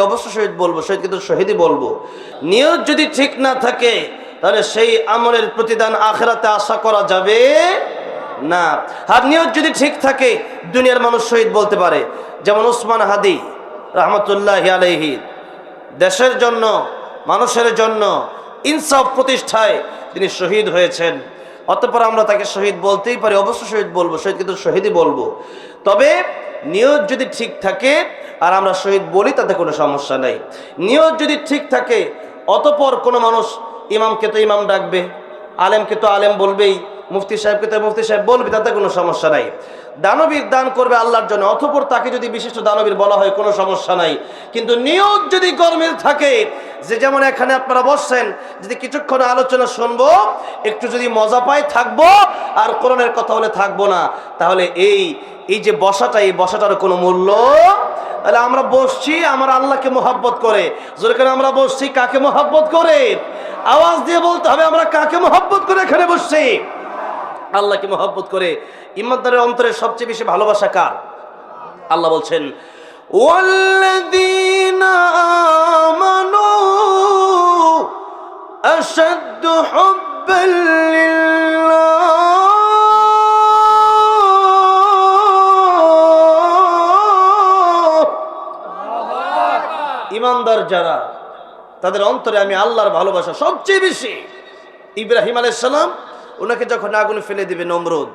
অবশ্য শহীদ বলব, শহীদ কিন্তু শহীদই বলব। নিয়ত যদি ঠিক না থাকে, তাহলে সেই আমলের প্রতিদান আখেরাতে আশা করা যাবে না। আর নিয়ত যদি ঠিক থাকে, দুনিয়ার মানুষ শহীদ বলতে পারে। যেমন ওসমান হাদি, রহমতুল্লাহ আলহি দেশের জন্য, মানুষের জন্য ইনসাফ প্রতিষ্ঠায় তিনি শহীদ হয়েছেন। অতঃপর আমরা তাকে শহীদ বলতেই পারি, অবশ্য শহীদ বলব, শহীদ কিন্তু শহীদই বলব। তবে নিয়ত যদি ঠিক থাকে, আর আমরা শহীদ বলি, তাতে কোনো সমস্যা নাই। নিয়ত যদি ঠিক থাকে, অতপর কোনো মানুষ ইমামকে তো ইমাম ডাকবে, আলেমকে তো আলেম বলবেই, মুফতি সাহেবকে তো মুফতি সাহেব বলবে, তাতে কোনো সমস্যা নাই। দানবীর দান করবে আল্লাহর জন্য অথপর তাকে যদি বিশিষ্ট দানবীর বলা হয়, কোনো সমস্যা নাই। কিন্তু নিয়োগ যদি গরমিল থাকে, যে যেমন এখানে আপনারা বসছেন, যদি কিছুক্ষণ আলোচনা শুনব, একটু যদি মজা পাই থাকব, আর কোরআনের কথা হলে থাকব না, তাহলে এই এই যে বসাটা, এই বসাটার কোনো মূল্য? তাহলে আমরা বসছি, আমার আল্লাহকে মোহাব্বত করে। যেখানে আমরা বসছি, কাকে মোহাব্বত করে? আওয়াজ দিয়ে বলতে হবে, আমরা কাকে মোহাব্বত করে এখানে বসছি? আল্লাহকে মহব্বত করে, ইমানদারের অন্তরে সবচেয়ে বেশি ভালোবাসা কার? আল্লাহ বলছেন ইমানদার যারা, তাদের অন্তরে আমি আল্লাহর ভালোবাসা সবচেয়ে বেশি। ইব্রাহিম আলাইসালাম ওনাকে যখন আগুনে ফেলে দিবে নমরুদ,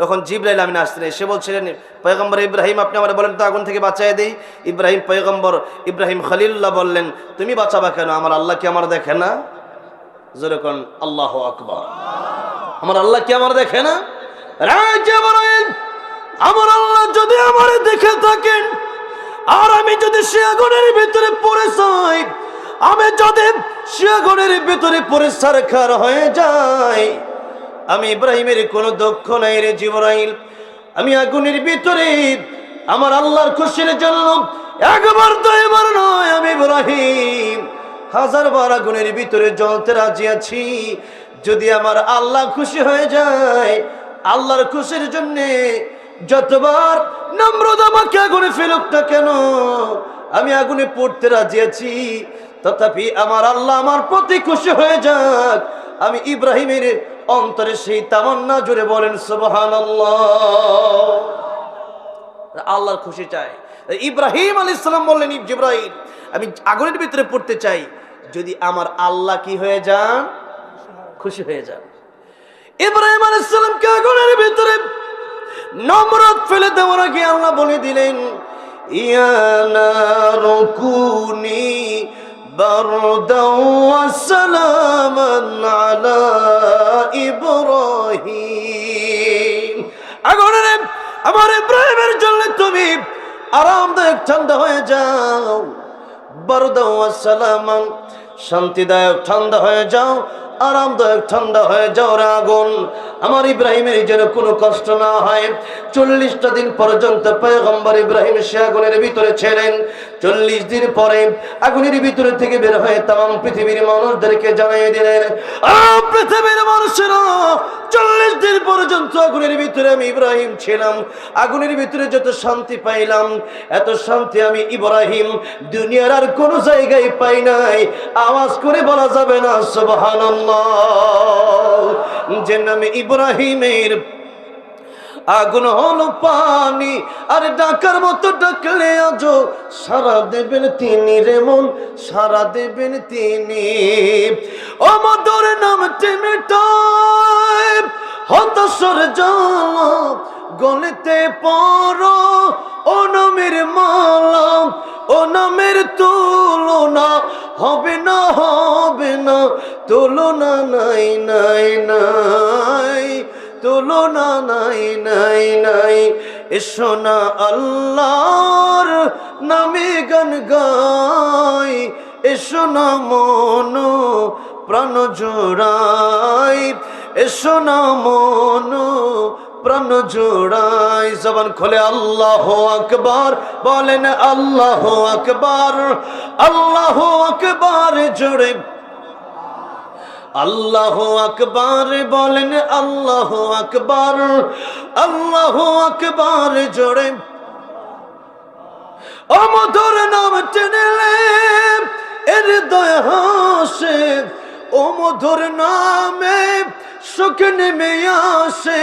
তখন জিব্রাইল আমিন আসছিলেন। সে বলছিলেন, পয়গম্বর ইব্রাহিম, আপনি আমার বলেন তো আগুন থেকে বাঁচাই দেই? ইব্রাহিম, পয়গম্বর ইব্রাহিম খলিল্লাহ বললেন, তুমি বাঁচাবা কেন? আমার আল্লাহ কি আমার দেখে না? যেরকম আল্লাহ আকবর। আমার আল্লাহ কি আমার দেখে না? আমার আল্লাহ যদি আমার দেখে থাকেন, আর আমি যদি সে ভিতরে পড়ে যাই, আমি যদি সে ভিতরে পড়ে সারখার হয়ে যাই আমি ইব্রাহিমের কোনো দক্ষ নাই রে জিবরাইল। আমি আগুনের ভিতরে, আমার আল্লাহর খুশির জন্য একবার তো এবার নয় আমি ইব্রাহিম। হাজার বার আগুনের ভিতরে জ্বলতে রাজি আছি। যদি আমার আল্লাহ খুশি হয়ে যায়, আল্লাহর খুশির জন্যে যতবার নম্রদ আমাকে আগুনে ফেলুক না কেন, আমি আগুনে পড়তে রাজি আছি। তথাপি আমার আল্লাহ আমার প্রতি খুশি হয়ে যাক। আমি ইব্রাহিমের অন্তরে সেই তামান্না জুড়ে বলেন সুবহান আল্লাহর খুশি চাই। ইব্রাহিম আলী ইসলাম বললেন জিব্রাহিম আমি আগুনের ভিতরে পড়তে চাই। যদি আমার আল্লাহ কি হয়ে যান, খুশি হয়ে যান। ইব্রাহিম আলী ইসলামকে আগুনের ভিতরে নমরত ফেলে দেওয়ার আগে আল্লাহ বলে দিলেন ইয়ানা রকুনি বারদা ওয়াসালামান আলা ইব্রাহিম। আগুনের আমার ইব্রাহিমের জন্য তুমি আরামদায়ক ঠান্ডা হয়ে যাও। বারদাও ওয়াসালামান শান্তিদায়ক ঠান্ডা হয়ে যাও। আরামদায়ক ঠান্ডা হয়ে যাও রে আগুন। আমার ইব্রাহিমের যেন কোনো কষ্ট না হয়। চল্লিশটা দিন পর্যন্ত পয়গম্বর ইব্রাহিম সে আগুনের ভিতরে ছিলেন। চল্লিশ দিন পরে আগুনের ভিতরে থেকে বের হয়ে তাম পৃথিবীর মানুষদেরকে জানিয়ে দিলেন পৃথিবীর মানুষেরা, চল্লিশ দিন পর্যন্ত আগুনের ভিতরে আমি ইব্রাহিম ছিলাম। আগুনের ভিতরে যত শান্তি পাইলাম, এত শান্তি আমি ইব্রাহিম দুনিয়ার আর কোনো জায়গায় পাই নাই। আওয়াজ করে বলা যাবে না, সুবহানাল্লাহ। যে নামে ইব্রাহিমের আগুন হলো পানি আর ডাকার মতো ডাকলে আজ সারা দেবেন তিনি রে মন, সারা দেবেন তিনি। ও মধুর নাম টেমেটায় হতাশর জল গলিতে পড়ো, ও নামের মালা ও নামের তুলনা, হবে না হবে না, তুলনা নাই নাই নাই, তুলনা নাই নাই নাই। এসো না আল্লাহর নামে গান গাই, এসো না মন প্রাণ জোড়াই, এসো না মন প্রাণ জোড়াই জবান খোলে, আল্লাহ আকবর। বলেন, আল্লাহ আকবর আল্লাহ আকবর জোড়ে আল্লাহ আকবর, বলেন, আল্লাহ আকবর, আল্লাহ আকবার জোরে। অমধুর নাম টেনে এর দয় হাসে ও মধুর নামে সুখ নেমে আসে।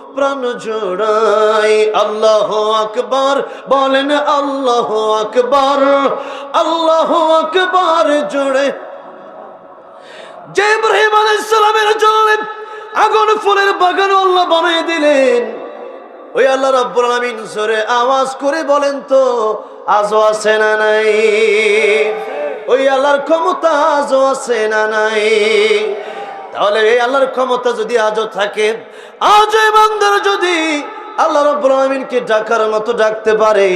প্রাণ জোড়াই। আল্লাহ আকবার, বলেন আল্লাহ আকবার আল্লাহ আকবার জোড়ে। যে ইব্রাহিম আলাইসালামের জন্য আগুন, ফুলের বাগান আল্লাহ বানিয়ে দিলেন। ওই আল্লাহ রাব্বুল আলামিন জোরে আওয়াজ করে বলেন তো, আজও আছে না নাই? ওই আল্লাহর ক্ষমতা আজও আছে না নাই? তাহলে এই আল্লাহর ক্ষমতা যদি আজও থাকে আজ এই বান্দার যদি আল্লাহ আলমিনকে ডাকার মতো ডাকতে পারে,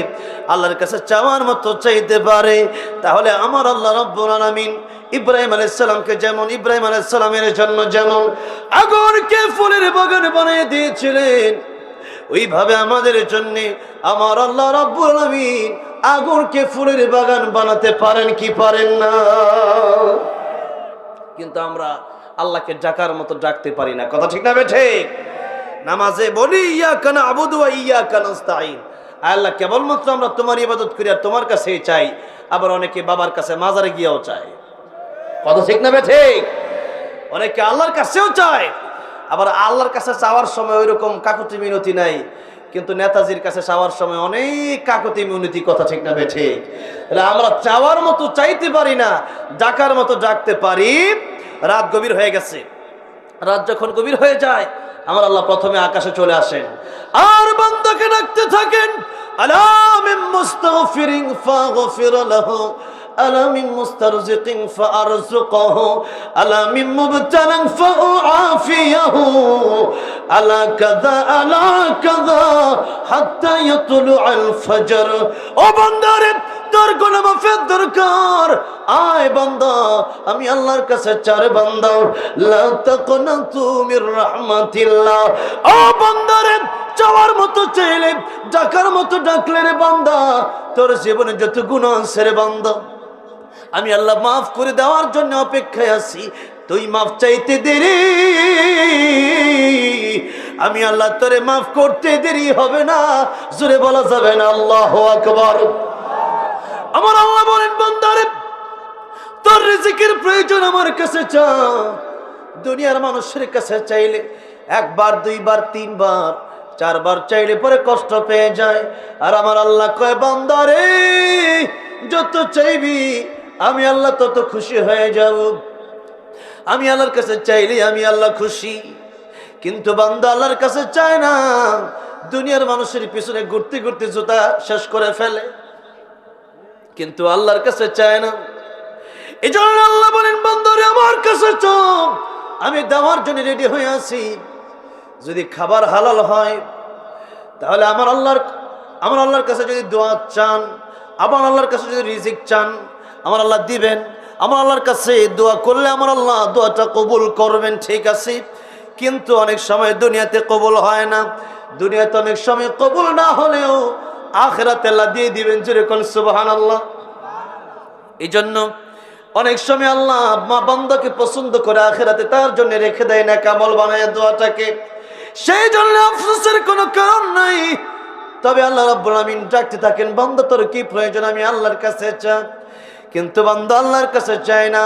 আল্লাহর কাছে চাওয়ার মতো চাইতে পারে, তাহলে আমার আল্লাহ রব্বুল ইব্রাহিম আলাইসালামকে যেমন, ইব্রাহিম আলাইসালামের জন্য যেমন আগুনকে ফুলের বাগান বানিয়ে দিয়েছিলেন, ওইভাবে আমাদের জন্য আমার আল্লাহ রব্বুল আগুনকে ফুলের বাগান বানাতে পারেন কি পারেন না? কিন্তু আমরা আল্লাহকে ডাকার মতো ডাকতে পারি না। কথা ঠিক না বেঠে নামাজে বলি ইয়া কানা আবুদু ইয়া কানাস্তাইন আল্লাহ, কেবলমাত্র আমরা তোমার ইবাদত করি আর তোমার কাছেই চাই, আবার অনেকে বাবার কাছে মাজারে গিয়েও চায়। কথা ঠিক না বেঠে অনেকে আল্লাহর কাছেও চায়, আবার আল্লাহর কাছে চাওয়ার সময় ওই রকম কাকুতি মিনতি নাই। কিন্তু নেতাজির কাছে চাওয়ার সময় অনেক কাকুতি মিনতি, কথা ঠিক না বেঠে আমরা চাওয়ার মতো চাইতে পারি না, ডাকার মতো ডাকতে পারি। রাত গভীর হয়ে গেছে। রাত যখন গভীর হয়ে যায়, আমার আল্লাহ প্রথমে আকাশে চলে আসেন। আর বন্ধকে ডাকতে থাকেন, আলা আলা তোর মাফের দরকার আয় বান্দা, আমি আল্লাহর কাছে চার বান্দা। লা তাকনাতু মির রাহমাতিল্লাহ। ও বান্দারে চাওয়ার মতো চাইলে, ডাকার মতো ডাকলে রে বান্দা। তোর জীবনে যত গুণ আছে রে বান্দা। আমি আল্লাহ মাফ করে দেওয়ার জন্য অপেক্ষায় আছি। তুই মাফ চাইতে দেরি। আমি আল্লাহ তোরে মাফ করতে দেরি হবে না। জোরে বলা যাবে না, আল্লাহ আকবর। আমার আল্লাহ বলেন, বন্দারে, তোর রিজিকের প্রয়োজন আমার কাছে চা দুনিয়ার মানুষের কাছে চাইলে একবার, দুইবার, তিনবার, চারবার চাইলে পরে কষ্ট পেয়ে যায়। আর আমার আল্লাহ কয়, বান্দারে, যত চাইবি, আমি আল্লাহ তত খুশি হয়ে যাব। আমি আল্লাহর কাছে চাইলে আমি আল্লাহ খুশি। কিন্তু বান্দা আল্লাহর কাছে চায় না। দুনিয়ার মানুষের পিছনে ঘুরতে ঘুরতে জুতা শেষ করে ফেলে। কিন্তু আল্লাহর কাছে চায় না। এই জন্য আল্লাহ বলেন বন্ধরে আমার কাছে চোখ আমি দেওয়ার জন্য রেডি হয়ে আছি। যদি খাবার হালাল হয়, তাহলে আমার আল্লাহর আমার আল্লাহর কাছে যদি দোয়া চান, আমার আল্লাহর কাছে যদি রিজিক চান, আমার আল্লাহ দিবেন। আমার আল্লাহর কাছে দোয়া করলে আমার আল্লাহ দোয়াটা কবুল করবেন, ঠিক আছে? কিন্তু অনেক সময় দুনিয়াতে কবুল হয় না। দুনিয়াতে অনেক সময় কবুল না হলেও আখেরাতে আল্লাহ দিয়ে দিবেন যেরকম সুবাহান আল্লাহ এই জন্য অনেক সময় আল্লাহ মা বান্দাকে পছন্দ করে আখেরাতে, তার জন্য রেখে দেয় না, কামল বানায় দোয়াটাকে সেই জন্য আফসোসের কোনো কারণ নাই। তবে আল্লাহ রাব্বুল আমিন ডাকতে থাকেন, বান্দা তোর কি প্রয়োজন, আমি আল্লাহর কাছে চা কিন্তু বান্দা আল্লাহর কাছে চায় না।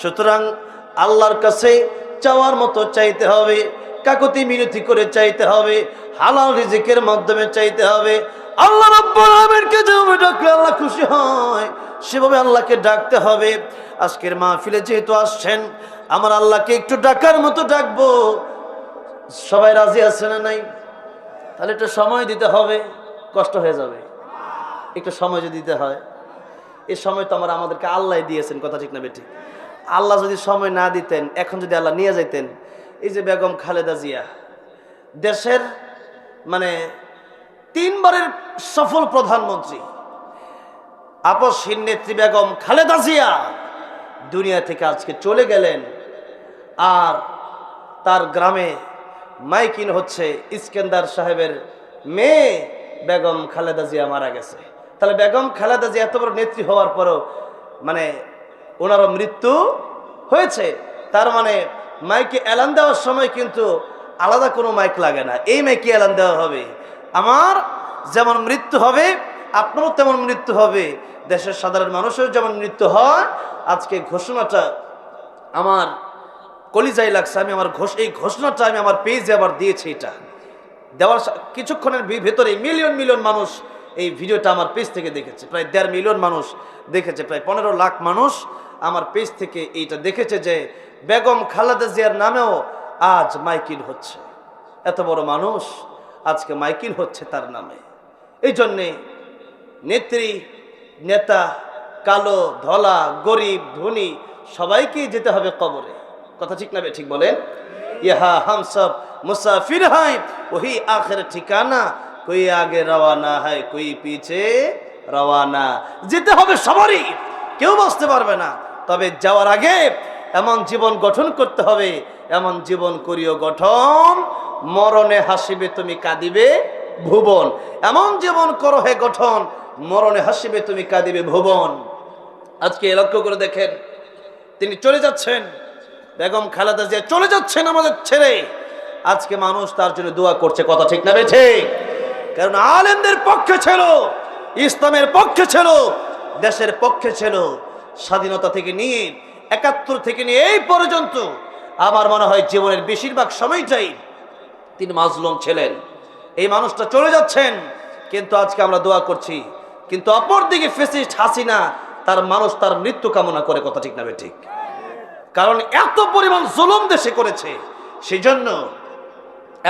সুতরাং আল্লাহর কাছে চাওয়ার মতো চাইতে হবে, কাকতি মিনতি করে চাইতে হবে। হালাল রিজিকের মাধ্যমে চাইতে হবে। আল্লাহ রাব্বুল আমিনকে যেভাবে ডাকলে আল্লাহ খুশি হয়, সেভাবে আল্লাহকে ডাকতে হবে। আজকের মাহফিলে যেহেতু আসছেন, আমার আল্লাহকে একটু ডাকার মতো ডাকবো। সবাই রাজি আছে না নাই? তাহলে একটু সময় দিতে হবে, কষ্ট হয়ে যাবে। একটু সময় যদি দিতে হয়। এই সময় তো আমার, আমাদেরকে আল্লাহ দিয়েছেন, কথা ঠিক না বেটি আল্লাহ যদি সময় না দিতেন, এখন যদি আল্লাহ নিয়ে যাইতেন, এই যে বেগম খালেদা জিয়া, দেশের মানে তিনবারের সফল প্রধানমন্ত্রী। আপসহীন নেত্রী বেগম খালেদা জিয়া দুনিয়া থেকে আজকে চলে গেলেন। আর তার গ্রামে মাইকিন হচ্ছে ইস্কেন্দার সাহেবের মেয়ে বেগম খালেদা জিয়া মারা গেছে। তাহলে বেগম খালেদা জিয়া এত বড় নেত্রী হওয়ার পরও মানে ওনারও মৃত্যু হয়েছে। তার মানে মাইকে এলান দেওয়ার সময় কিন্তু আলাদা কোনো মাইক লাগে না। এই মাইকে এলান দেওয়া হবে। আমার যেমন মৃত্যু হবে, আপনারও তেমন মৃত্যু হবে। দেশের সাধারণ মানুষের যেমন মৃত্যু হয়, আজকে ঘোষণাটা আমার কলিজাই লাগছে, আমি আমার ঘোষ, এই ঘোষণাটা আমি আমার পেজে আবার দিয়েছি এটা। দেওয়ার কিছুক্ষণের ভেতরে মিলিয়ন মিলিয়ন মানুষ এই ভিডিওটা আমার পেজ থেকে দেখেছে। প্রায় দেড় মিলিয়ন মানুষ দেখেছে, প্রায় পনেরো লাখ মানুষ আমার পেজ থেকে এইটা দেখেছে যে বেগম খালেদা জিয়ার নামেও আজ মাইকিল হচ্ছে। এত বড় মানুষ আজকে মাইকিল হচ্ছে তার নামে। এই জন্যে নেত্রী, নেতা, কালো, ধলা, গরিব, ধনী, সবাইকেই যেতে হবে কবরে। কথা ঠিক না ঠিক বলেন? ইহা হাম সব মুসাফির হয় ওহি আখের ঠিকানা, কই আগে রওয়ানা হয় কই পিছে রওয়ানা। যেতে হবে সবারই। কেউ বাঁচতে পারবে না। তবে যাওয়ার আগে এমন জীবন গঠন করতে হবে, এমন জীবন করিও গঠন। মরণে হাসিবে, তুমি কাঁদিবে ভুবন। এমন জীবন করো হে গঠন, মরণে হাসিবে, তুমি কাঁদিবে ভুবন। আজকে লক্ষ্য করে দেখেন, তিনি চলে যাচ্ছেন। বেগম খালেদা জিয়া চলে যাচ্ছেন আমাদের ছেড়ে। আজকে মানুষ তার জন্য দোয়া করছে, কথা ঠিক না বেঠে কারণ আলেমদের পক্ষে ছিল, ইসলামের পক্ষে ছিল, দেশের পক্ষে ছিল। স্বাধীনতা থেকে নিয়ে একাত্তর থেকে নিয়ে এই পর্যন্ত আমার মনে হয় জীবনের বেশিরভাগ সময়টাই তিনি মাজলুম ছিলেন। এই মানুষটা চলে যাচ্ছেন, কিন্তু আজকে আমরা দোয়া করছি, কিন্তু অপর দিকে ফেসিস্ট হাসিনা, তার মানুষ তার মৃত্যু কামনা করে কথা ঠিক না ঠিক কারণ এত পরিমাণ জুলুম দেশে করেছে সেই জন্য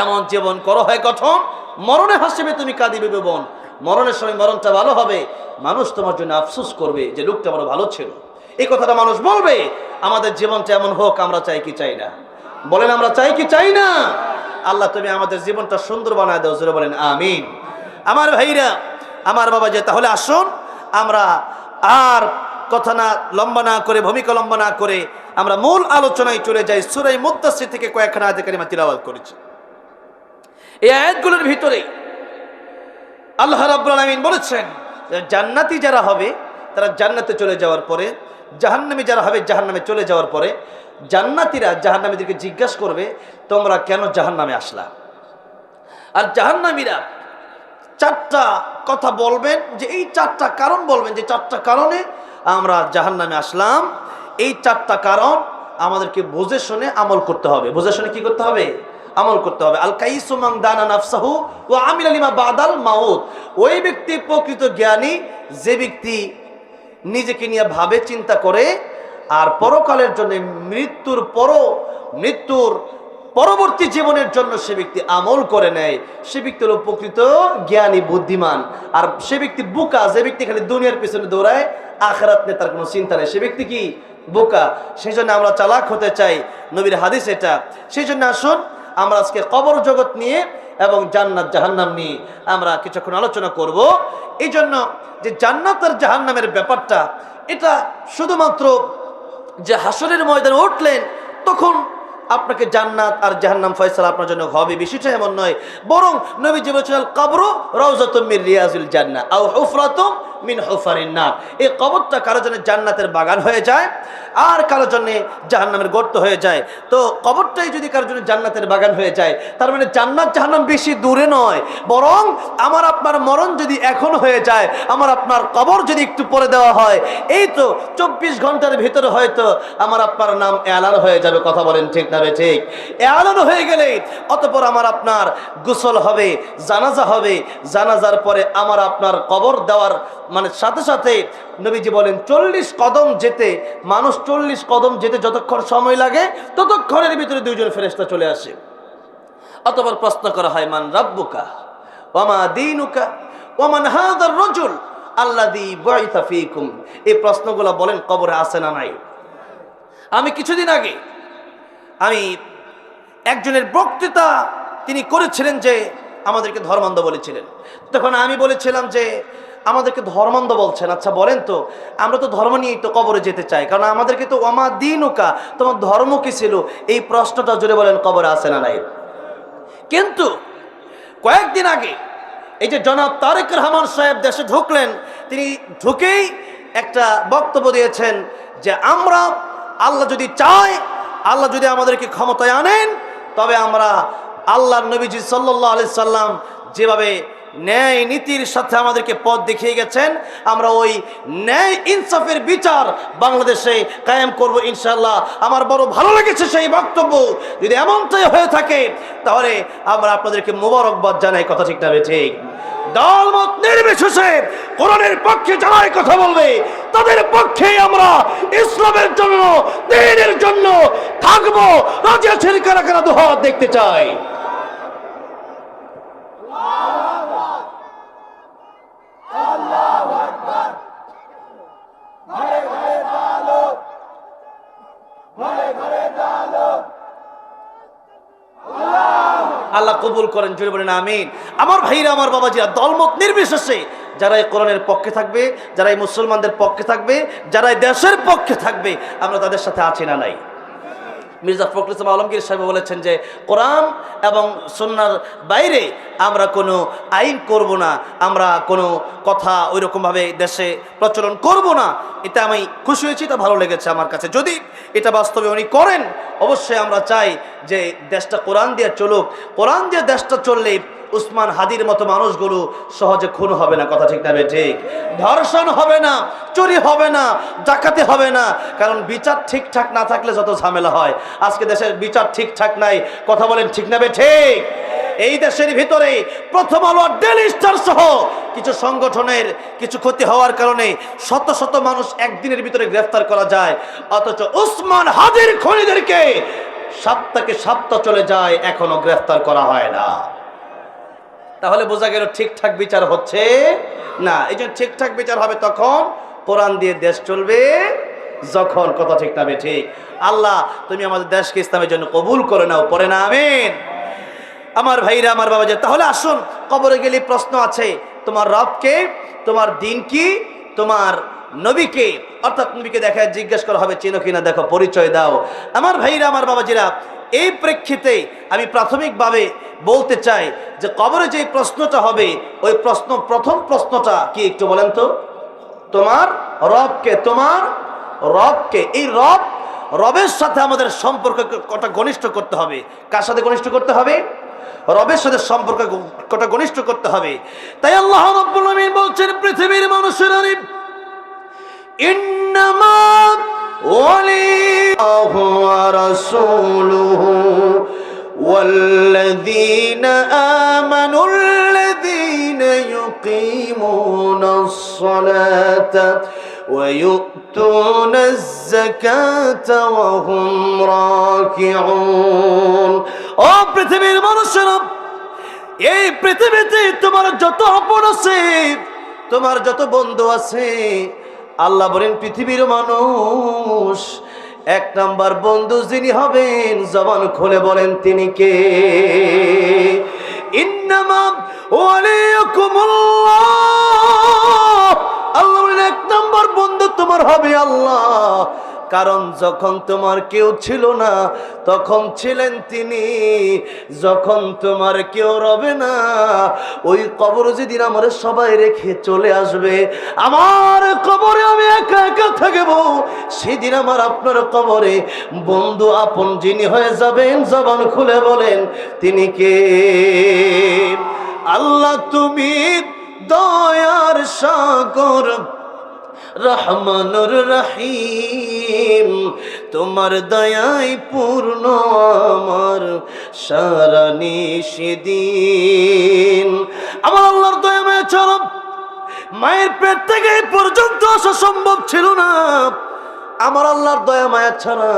এমন জীবন করো হয় গঠন মরণে হাসিবে তুমি কাঁদিবে বোন মরণের সময় মরণটা ভালো হবে। মানুষ তোমার জন্য আফসোস করবে যে লোকটা বড় ভালো ছিল। এই কথাটা মানুষ বলবে, আমাদের জীবনটা এমন হোক, আমরা চাই কি চাই না? বলেন, আমরা চাই কি চাই না? আল্লাহ, তুমি আমাদের জীবনটা সুন্দর বানায় দাও। জোরে বলেন, আমিন। আমার ভাইরা, আমার বাবা যে, তাহলে আসুন, আমরা আর কথা না, লম্বা না করে, ভূমিকা লম্বা না করে, আমরা মূল আলোচনায় চলে যাই। সুরাই মুদাসির থেকে কয়েকখানা আয়াতে কারিমা তিলাওয়াত করেছি। এই আয়াতগুলোর ভিতরে আল্লাহ রাব্বুল আলামিন বলেছেন, জান্নাতি যারা হবে, তারা জান্নাতে চলে যাওয়ার পরে জাহান্নামী যারা হবে জাহান্নামে চলে যাওয়ার পরে জান্নাতীরা জাহান্নামীদেরকে জিজ্ঞাসা করবে, তোমরা কেন জাহান্নামে আসলা? আর জাহান্নামীরা চারটা কথা বলবেন যে, এই চারটা কারণ বলবেন যে, চারটা কারণে আমরা জাহান্নামে আসলাম। এই চারটা কারণ আমাদেরকে বুঝে শুনে আমল করতে হবে। বুঝে শুনে কি করতে হবে? আমল করতে হবে। আল কাইসুমাং দানা নাফসাহু ও আমিল আলিমা বাদাল মাউত। ওই ব্যক্তি প্রকৃত জ্ঞানী, যে ব্যক্তি নিজেকে নিয়ে ভাবে, চিন্তা করে, আর পরকালের জন্য মৃত্যুর পর মৃত্যুর পরবর্তী জীবনের জন্য সে ব্যক্তি আমল করে নেয়। সে ব্যক্তি হলো প্রকৃত জ্ঞানী, বুদ্ধিমান। আর সে ব্যক্তি বোকা, যে ব্যক্তি খালি দুনিয়ার পিছনে দৌড়ায়, আখরাত নিয়ে তার কোনো চিন্তা নেই। সে ব্যক্তি কি? বোকা। সেই জন্য আমরা চালাক হতে চাই। নবীর হাদিস এটা। সেই জন্য আসুন আমরা আজকে কবর জগৎ নিয়ে এবং জান্নাত জাহান্নাম নিয়ে আমরা কিছুক্ষণ আলোচনা করব। এই জন্য যে জান্নাত আর জাহান্নামের ব্যাপারটা, এটা শুধুমাত্র যে হাসরের ময়দানে উঠলেন, তখন আপনাকে জান্নাত আর জাহান্নাম ফয়সালা আপনার জন্য হবে। বিষয়টা এমন নয়, বরং নবীজি বলছেন কবর রওজাতুম মির রিয়াজুল জান্নাহ, আও হুফরাতুম মিন হুফারিন না এই কবরটা কারও জন্য জান্নাতের বাগান হয়ে যায়, আর কারও জন্য জাহান্নামের গর্ত হয়ে যায়। তো কবরটাই যদি কারোর জন্য জান্নাতের বাগান হয়ে যায়, তার মানে জান্নাত জাহান্নাম বেশি দূরে নয়, বরং আমার আপনার মরণ যদি এখন হয়ে যায়, আমার আপনার কবর যদি একটু পরে দেওয়া হয়, এই তো চব্বিশ ঘণ্টার ভিতরে হয়তো আমার আপনার নাম এলান হয়ে যাবে, কথা বলেন ঠিক না ঠিক? এলান হয়ে গেলে অতপর আমার আপনার গোসল হবে, জানাজা হবে, জানাজার পরে আমার আপনার কবর দেওয়ার মানে সাথে সাথে নবীজি বলেন, চল্লিশ কদম যেতে, মানুষ চল্লিশ কদম যেতে যতক্ষণ সময় লাগে, ততক্ষণের ভিতরে দুইজন ফেরেস্তা চলে আসে। অতবার প্রশ্ন করা হয়, মান রাব্বুকা ওমা দিনুকা ওমান হাদার রজুল আল্লাদি বয়তা ফিকুম। এই প্রশ্নগুলো বলেন, কবরে আছে না নাই? আমি কিছুদিন আগে আমি একজনের বক্তৃতা তিনি করেছিলেন যে আমাদেরকে ধর্মান্ধ বলেছিলেন। তখন আমি বলেছিলাম যে আমাদেরকে ধর্মান্ধ বলছেন। আচ্ছা বলেন তো, আমরা তো ধর্ম নিয়েই তো কবরে যেতে চাই, কারণ আমাদেরকে তো ওমা দিন ওকা তোমার ধর্ম কি ছিল? এই প্রশ্নটা জুড়ে বলেন, কবরে আসে না নাই? কিন্তু কয়েকদিন আগে এই যে জনাব তারেক রহমান সাহেব দেশে ঢুকলেন, তিনি ঢুকেই একটা বক্তব্য দিয়েছেন যে, আমরা আল্লাহ যদি চায়, আল্লাহ যদি আমাদেরকে ক্ষমতায় আনেন, তবে আমরা আল্লাহ নবীজি সাল্লাহ আলি সাল্লাম যেভাবে ন্যায় নীতির সাথে আমাদেরকে পথ দেখিয়ে গেছেন। আমরা ওই ন্যায় ইনসাফের বিচার বাংলাদেশে কায়েম করব ইনশাল্লাহ আমার বড় ভালো লেগেছে সেই বক্তব্য। যদি এমনটাই হয়ে থাকে, তাহলে আমরা আপনাদেরকে মোবারকবাদ জানাই, কথা ঠিক না ঠিক? দলমত নির্বিশেষে কোরআনের পক্ষে যারাই কথা বলবে, তাদের পক্ষেই আমরা ইসলামের জন্য, দিনের জন্য থাকব। রাজি আছেন কারা কারা দুহাত দেখতে চাই আল্লাহ কবুল করেন জুড়ে বলেন আমিন। আমার ভাইরা, আমার বাবাজিরা, দলমত নির্বিশেষে যারা এই কোরআনের পক্ষে থাকবে, যারা এই মুসলমানদের পক্ষে থাকবে, যারা এই দেশের পক্ষে থাকবে, আমরা তাদের সাথে আছি না নাই। মির্জা ফখরুল ইসলাম আলমগীর সাহেব বলেছেন যে, কোরআন এবং সন্ন্যার বাইরে আমরা কোনো আইন করব না, আমরা কোনো কথা ওই রকমভাবে দেশে প্রচলন করব না। এটা আমি খুশি হয়েছি, এটা ভালো লেগেছে আমার কাছে। যদি এটা বাস্তবে উনি করেন, অবশ্যই আমরা চাই যে দেশটা কোরআন দিয়ে চলুক। কোরআন দিয়ে দেশটা চললে উসমান হাদির মতো মানুষগুলো সহজে খুন হবে না, কথা ঠিক না ঠিক? ধর্ষণ হবে না, চুরি হবে না, ডাকাতি হবে না, কারণ বিচার ঠিকঠাক না থাকলে যত ঝামেলা হয়। আজকে দেশের বিচার ঠিকঠাক নাই, কথা বলেন ঠিক না ঠিক? এই দেশের ভিতরে প্রথম আলো ডেলি স্টার সহ কিছু সংগঠনের কিছু ক্ষতি হওয়ার কারণে শত শত মানুষ একদিনের ভিতরে গ্রেফতার করা যায়, অথচ উসমান হাদির খনিদেরকে সপ্তাহে সপ্তাহ চলে যায়, এখনও গ্রেফতার করা হয় না। তাহলে বোঝা গেল ঠিকঠাক বিচার হচ্ছে না। এই জন্য ঠিকঠাক বিচার হবে তখন কোরআন দিয়ে দেশ চলবে যখন। কথা ঠিক না ঠিক। আল্লাহ, তুমি আমাদের দেশকে ইসলামের জন্য কবুল করে নাও পরে না, আমিন। আমার ভাইরা, আমার বাবা যে, তাহলে আসুন, কবরে গেলে প্রশ্ন আছে, তোমার রবকে, তোমার দিন কি তোমার নবীকে, অর্থাৎ নবীকে দেখা জিজ্ঞেস করা হবে, চিনো কিনা, দেখো, পরিচয় দাও। আমার ভাইরা, আমার বাবাজিরা এই প্রেক্ষিতে আমি প্রাথমিকভাবে বলতে চাই যে কবরে যে প্রশ্নটা হবে, ওই প্রশ্ন, প্রথম প্রশ্নটা কি একটু বলেন তো? তোমার রবকে তোমার রবকে, এই রব, রবের সাথে আমাদের সম্পর্ক কটা ঘনিষ্ঠ করতে হবে? কার সাথে ঘনিষ্ঠ করতে হবে? রবের সাথে সম্পর্ক কটা ঘনিষ্ঠ করতে হবে। তাই আল্লাহ রাব্বুল বলছেন, পৃথিবীর মানুষেরা ইন্নামা ওয়ালিল্লাহু ওয়া রাসূলুহু والذين آمنوا الذين يقيمون الصلاة ويؤتون الزكاة وهم راكعون ও পৃথিবীর মানুষেরা এই পৃথিবীতে তোমার যত আপন আছে তোমার যত বন্ধু আছে আল্লাহ বলেন, পৃথিবীর মানুষ, এক নাম্বার বন্ধু যিনি হবেন, জবান খুলে বলেন, তিনি কে? ইন্নামা ওয়ালিয়াকুমুল্লাহ। কারণ যখন তোমার কেউ ছিল না, তখন ছিলেন তিনি। যখন তোমার কেউ রবে না, ওই কবর যেদিন আমার সবাই রেখে চলে আসবে, আমার কবরে আমি একা একা থাকব। সেদিন আমার আপনার কবরে বন্ধু আপন যিনি হয়ে যাবেন, জবান খুলে বলেন, তিনি কে? আল্লাহ তুমি দয়ার সাগর। রহমানুর রহিম, তোমার দয়াই পূর্ণ আমার সারা নিষেদিন আমার আল্লাহর দয়া মায়া চলো মায়ের পেট থেকে এই পর্যন্ত আসা সম্ভব ছিল না। আমার আল্লাহর দয়া মায়া ছাড়া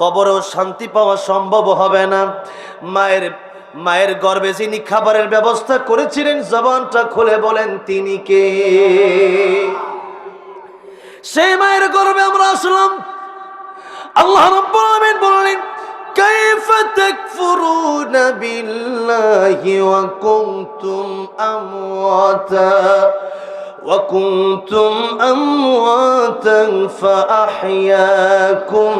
কবরেও শান্তি পাওয়া সম্ভব হবে না। মায়ের মায়ের গর্ভে যিনি খাবারের ব্যবস্থা করেছিলেন, জবানটা খুলে বলেন, তিনি কে? সেই মায়ের গর্ভে আমরা আসলাম আল্লাহ রাব্বুল আলামিন বললেন كيف تكفرون بالله وكنتم أمواتا وكنتم أمواتا فأحياكم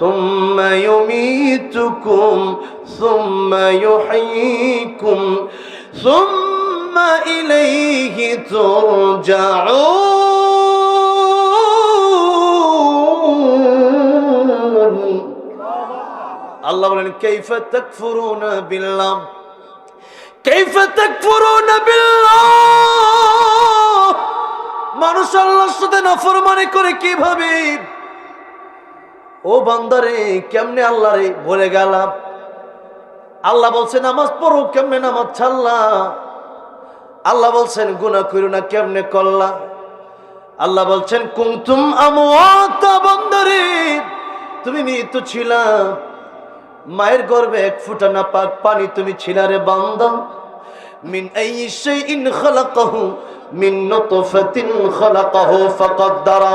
ثم يميتكم ثم يحييكم ثم إليه ترجعون কাইফা তাকফুরুনা বিল্লাহ কাইফা তাকফুরুনা বিল্লাহ মানুষ আল্লাহর সাথে নাফরমানি করে কীভাবে? ও বান্দারে, কেমনে আল্লাহ রে বলে গেলাম? আল্লাহ বলছে, নামাজ পড়ো, কেমনে নামাজ ছাড়লা? আল্লাহ বলছেন, গুনাহ করো না, কেমনে করলা? আল্লাহ বলছেন কুমতুম আমওয়াতা বান্দারে, তুমি মৃত ছিলা। মায়ের গর্বে এক ফুটা না পাক পানি তুমি ছিলারে বান্দা। মিন আই শাইইন খালাকাহু, মিন নুতফাতিন খালাকাহু ফাকাদ্দারা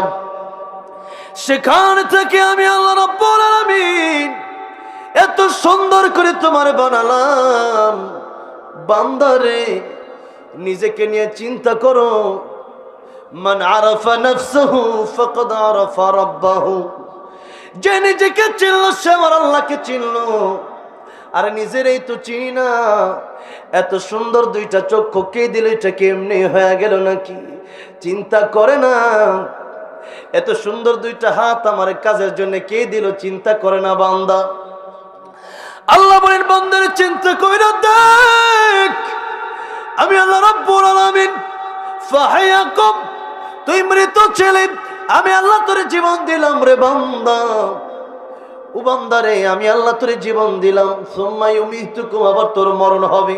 সেখান থেকে আমি আল্লাহ রাব্বুল আলামিন এত সুন্দর করে তোমার বানালাম। বান্দারে নিজেকে নিয়ে চিন্তা করো। মান আরাফা নাফসাহু ফাকাদ আরাফা রাব্বাহু। যে নিজেকে চিনল, সে আমার আল্লাহকে চিনল। আর নিজেরই তো চিনি না। এত সুন্দর দুইটা চক্ষু কে দিল এটা কেমনি হয়ে গেল নাকি? চিন্তা করে না। এত সুন্দর দুইটা হাত আমার কাজের জন্য কে দিল, চিন্তা করে না বান্দা। আল্লাহ বলেন, বান্দার, চিন্তা কইরা দেখ। আমি আল্লাহ রাব্বুল আলামিন ফাহায়াকুম, তুই মৃত ছেলে আমি আল্লাহ তোর জীবন দিলাম রে বান্দা। ও বান্দারে আমি আল্লাহ তোর জীবন দিলাম। সুম্মাই মৃত্যুকুম আবার তোর মরণ হবে।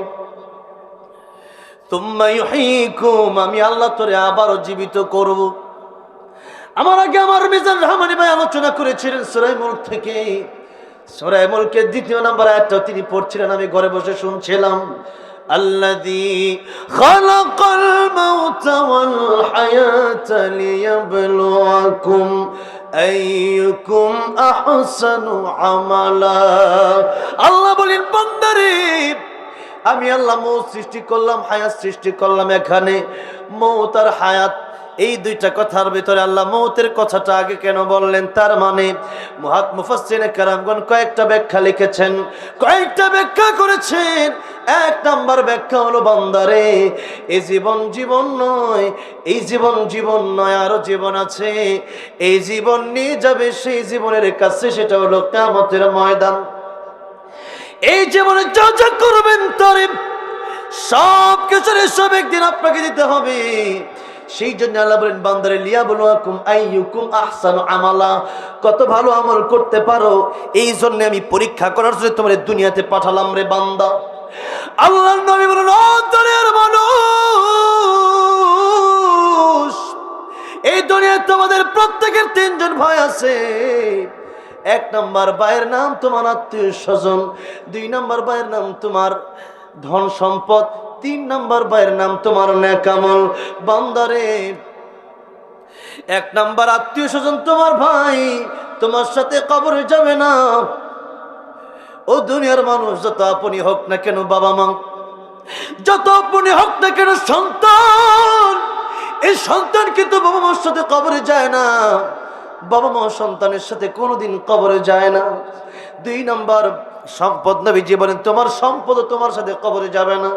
সুম্মাই হাইকুম আমি আল্লাহ তোরে আবারও জীবিত করব। আমার আগে আমার মিজান রহমানি ভাই আলোচনা করেছিলেন সুরাইমুল থেকে। সুরাইমুলকে দ্বিতীয় নাম্বার একটা তিনি পড়ছিলেন, আমি ঘরে বসে শুনছিলাম। الذي خلق الموت والحياة ليبلوكم أيكم أحسن عملا আল্লাহ বলেন বান্দারে আমি আল্লাহ মৌ সৃষ্টি করলাম হায়াত সৃষ্টি করলাম এখানে মৌত আর হায়াত এই দুইটা কথার ভিতরে আল্লাহ মৌতের কথাটা আগে কেন বললেন? তার মানে কারামগণ কয়েকটা ব্যাখ্যা লিখেছেন। কয়েকটা ব্যাখ্যা করেছেন। এক নাম্বার ব্যাখ্যা হলো, বান্দারে এই জীবন জীবন নয়, এই জীবন জীবন নয়, আরও জীবন আছে। এই জীবন নিয়ে যাবে সেই জীবনের কাছে, সেটা হলো কামতের ময়দান। এই জীবনে যা যা করবেন, তারে সব কিছুর সব একদিন আপনাকে দিতে হবে। সেই জন্য আল্লাহ বলেন, বান্দারে লিয়া বলো আকুম আইয়ুকুম আহসানু আমালা। কত ভালো আমল করতে পারো, এই জন্য আমি পরীক্ষা করার জন্য তোমার দুনিয়াতে পাঠালাম রে বান্দা। আল্লাহ নবী বলেন অন্তরের মানুষ, এই দুনিয়ায় তোমাদের প্রত্যেকের তিনজন ভয় আছে। এক নম্বর ভাইয়ের নাম তোমার আত্মীয় স্বজন, দুই নম্বর ভাইয়ের নাম তোমার ধন সম্পদ তিন নম্বর ভাইয়ের নাম তোমার নেকামল বান্দারে, এক নম্বর আত্মীয় স্বজন তোমার ভাই, তোমার সাথে কবরে যাবে না। ও দুনিয়ার মানুষ, যত আপনি হোক না কেন বাবা মা, যত আপনি হোক না কেন সন্তান, এই সন্তান কিন্তু বাবা মার সাথে কবরে যায় না। বাবা মা সন্তানের সাথে কোনোদিন কবরে যায় না। দুই নম্বর সম্পদ নবী জীবনে তোমার সম্পদ তোমার সাথে কবরে যাবে না।